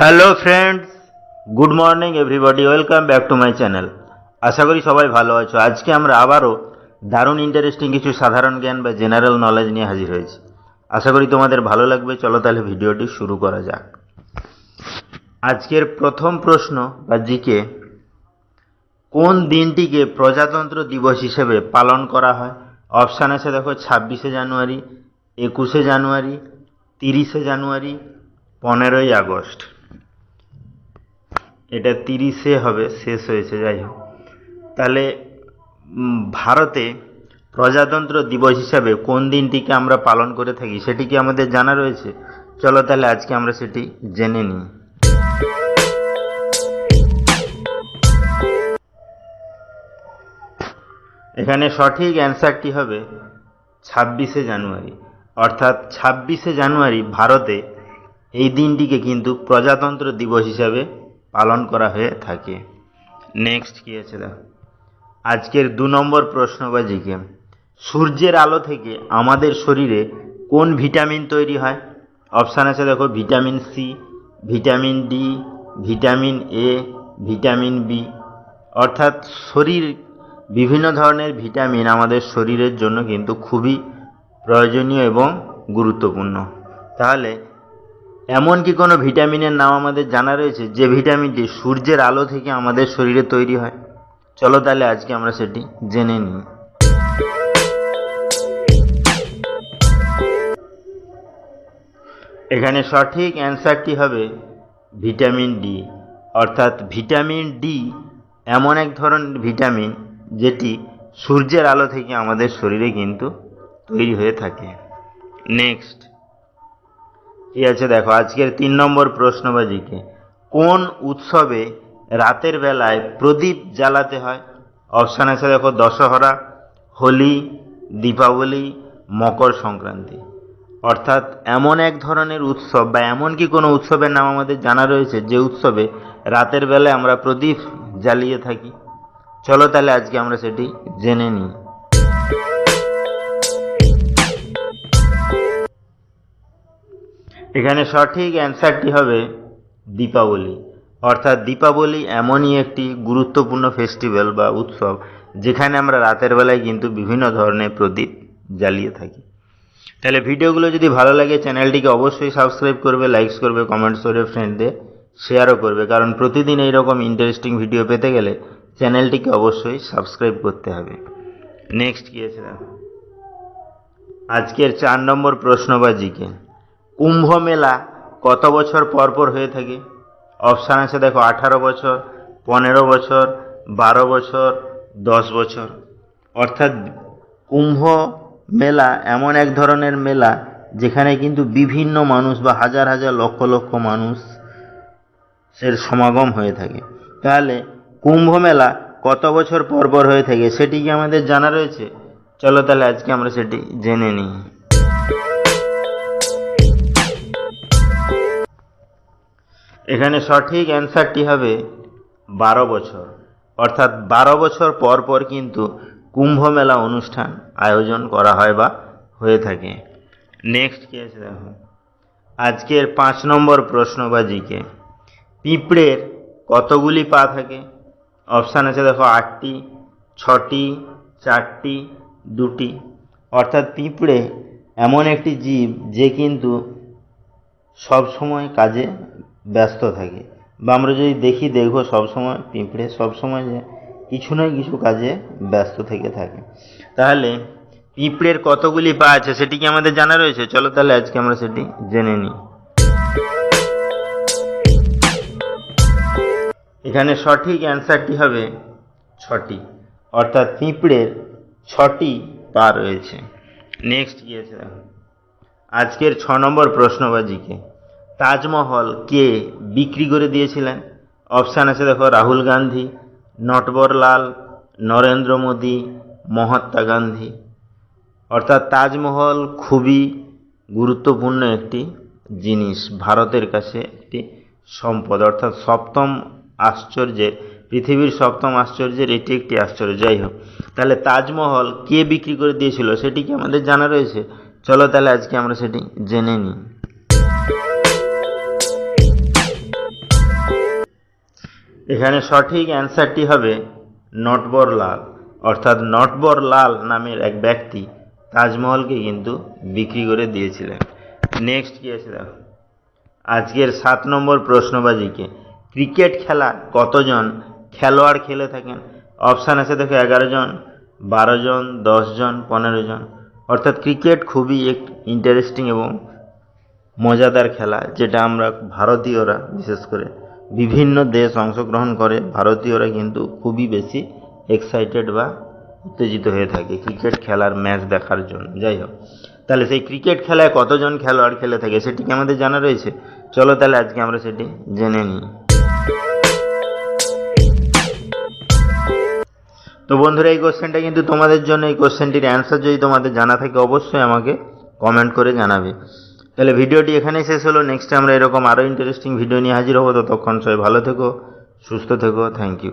Hello friends good morning everybody welcome back to my channel আশা করি সবাই ভালো আছো। আজকে আমরা আবারও দারুণ ইন্টারেস্টিং কিছু সাধারণ জ্ঞান বা জেনারেল নলেজ নিয়ে হাজির হয়েছি। আশা করি তোমাদের ভালো লাগবে। চলো তাহলে ভিডিওটি শুরু করা যাক। আজকের প্রথম প্রশ্ন বা জিকে কোন দিনটিকে প্রজাতন্ত্র দিবস হিসেবে পালন করা হয়? অপশান আছে দেখো, ছাব্বিশে জানুয়ারি, একুশে জানুয়ারি, তিরিশে জানুয়ারি, পনেরোই আগস্ট। এটা তিরিশে হবে, শেষ হয়েছে, যাই হোক। তাহলে ভারতে প্রজাতন্ত্র দিবস হিসাবে কোন দিনটিকে আমরা পালন করে থাকি সেটি কি আমাদের জানা রয়েছে? চলো তাহলে আজকে আমরা সেটি জেনে নিই। এখানে সঠিক অ্যান্সারটি হবে ছাব্বিশে জানুয়ারি। অর্থাৎ ছাব্বিশে জানুয়ারি ভারতে এই দিনটিকে কিন্তু প্রজাতন্ত্র দিবস হিসাবে পালন করা হয়ে থাকে। নেক্সট কী আছে দেখো। আজকের দু নম্বর প্রশ্ন বা জিকে সূর্যের আলো থেকে আমাদের শরীরে কোন ভিটামিন তৈরি হয়? অপশান আছে দেখো, vitamin C vitamin D vitamin A vitamin B অর্থাৎ শরীর, বিভিন্ন ধরনের ভিটামিন আমাদের শরীরের জন্য কিন্তু খুবই প্রয়োজনীয় এবং গুরুত্বপূর্ণ। তাহলে এমন কি কোনো ভিটামিনের নাম আমাদের জানা রয়েছে? যে ভিটামিনটি সূর্যের আলো থেকে আমাদের শরীরে তৈরি হয়। চলো তাহলে আজকে আমরা সেটি জেনে নিই। এখানে সঠিক অ্যান্সারটি হবে ভিটামিন ডি। অর্থাৎ ভিটামিন ডি এমন এক ধরনের ভিটামিন যেটি সূর্যের আলো থেকে আমাদের শরীরে কিন্তু তৈরি হয়ে থাকে। নেক্সট। কি আছে দেখো, আজকের তিন নম্বর প্রশ্নবাজিকে, কোন উৎসবে রাতের বেলায় প্রদীপ জ্বালাতে হয়? অপশান আছে দেখো, দশহরা, হোলি, দীপাবলি, মকর সংক্রান্তি। অর্থাৎ এমন এক ধরনের উৎসব বা এমন কি কোনো উৎসবের নাম আমাদের জানা রয়েছে যে উৎসবে রাতের বেলায় আমরা প্রদীপ জ্বালিয়ে থাকি? চলো তাহলে আজকে আমরা সেটি জেনে নিই। এখানে সঠিক অ্যান্সারটি হবে দীপাবলি। অর্থাৎ দীপাবলি এমনই একটি গুরুত্বপূর্ণ ফেস্টিভ্যাল বা উৎসব, যেখানে আমরা রাতের বেলায় কিন্তু বিভিন্ন ধরনের প্রদীপ জ্বালিয়ে থাকি। তাহলে ভিডিওগুলো যদি ভালো লাগে, চ্যানেলটিকে অবশ্যই সাবস্ক্রাইব করবে লাইকস করবে কমেন্টস করবে ফ্রেন্ডদের শেয়ারও করবে। কারণ প্রতিদিন এইরকম ইন্টারেস্টিং ভিডিও পেতে গেলে চ্যানেলটিকে অবশ্যই সাবস্ক্রাইব করতে হবে। নেক্সট কী আছে? আজকের চার নম্বর প্রশ্ন বা জিকে কুম্ভ মেলা কত বছর পর পর হয়ে থাকে? অপশান আছে দেখো, আঠারো বছর, পনেরো বছর, বারো বছর, দশ বছর। অর্থাৎ কুম্ভ মেলা এমন এক ধরনের মেলা যেখানে কিন্তু বিভিন্ন মানুষ বা হাজার হাজার লক্ষ লক্ষ মানুষের সমাগম হয়ে থাকে। তাহলে কুম্ভ মেলা কত বছর পর পর হয়ে থাকে সেটি কি আমাদের জানা রয়েছে? চলো তাহলে আজকে আমরা সেটি জেনে নিই। এখানে সঠিক অ্যান্সারটি হবে বারো বছর। অর্থাৎ বারো বছর পর পর কিন্তু কুম্ভ মেলা অনুষ্ঠান আয়োজন করা হয় বা হয়ে থাকে। নেক্সট কি আছে দেখো? আজকের পাঁচ নম্বর প্রশ্ন বা জিকে পিঁপড়ের কতগুলি পা থাকে? অপশান আছে দেখো আটটি, ছটি, চারটি, দুটি। অর্থাৎ পিঁপড়ে এমন একটি জীব যে কিন্তু সব সময় কাজে ব্যস্ত থাকে। বা আমরা যদি দেখি, দেখব সবসময় পিঁপড়ে সবসময় যে কিছু নয় কিছু কাজে ব্যস্ত থেকে থাকে। তাহলে পিঁপড়ের কতগুলি পা আছে সেটি কি আমাদের জানা রয়েছে? চলো তাহলে আজকে আমরা সেটি জেনে নিই। এখানে সঠিক অ্যান্সারটি হবে ছটি। অর্থাৎ পিঁপড়ের ছটি পা রয়েছে। নেক্সট আছে আজকের ছ নম্বর প্রশ্নবাজিকে। তাজমহল কে বিক্রি করে দিয়েছিলেন? অপশান আছে দেখো, রাহুল গান্ধী নটবরলাল নরেন্দ্র মোদী, মহাত্মা গান্ধী। অর্থাৎ তাজমহল খুবই গুরুত্বপূর্ণ একটি জিনিস, ভারতের কাছে একটি সম্পদ। অর্থাৎ সপ্তম আশ্চর্যের, পৃথিবীর সপ্তম আশ্চর্যের এটি একটি আশ্চর্য। যাই হোক, তাহলে তাজমহল কে বিক্রি করে দিয়েছিল সেটি কি আমাদের জানা রয়েছে? চলো তাহলে আজকে আমরা সেটি জেনে নিই। এখানে সঠিক অ্যান্সারটি হবে নটবর লাল অর্থাৎ নটবর লাল নামের এক ব্যক্তি তাজমহলকে কিন্তু বিক্রি করে দিয়েছিলেন। নেক্সট কি আছে দেখো? আজকের সাত নম্বর প্রশ্নবাজিকে ক্রিকেট খেলা কতজন খেলোয়াড় খেলে থাকেন? অপশান আছে দেখো এগারো জন, বারো জন, দশ জন, পনেরো জন। অর্থাৎ ক্রিকেট খুবই এক ইন্টারেস্টিং এবং মজাদার খেলা, যেটা আমরা ভারতীয়রা, বিশেষ করে বিভিন্ন দেশ অংশগ্রহণ করে, ভারতীয়রা কিন্তু খুবই বেশি এক্সাইটেড বা উত্তেজিত হয়ে থাকে ক্রিকেট খেলার ম্যাচ দেখার জন্য। যাই হোক, তাহলে সেই ক্রিকেট খেলায় কতজন খেলোয়াড় খেলে থাকে সেটি কি আমাদের জানা রয়েছে? চলো তাহলে আজকে আমরা সেটি জেনে নিই। তো বন্ধুরা, এই কোশ্চেনটা কিন্তু তোমাদের জন্য, এই কোশ্চেনটির অ্যান্সার যদি তোমাদের জানা থাকে অবশ্যই আমাকে কমেন্ট করে জানাবে। তাহলে ভিডিওটি এখানেই শেষ হলো। নেক্সট আমরা এরকম আরও ইন্টারেস্টিং ভিডিও নিয়ে হাজির হব। ততক্ষণ সবাই ভালো থেকো, সুস্থ থেকো। Thank you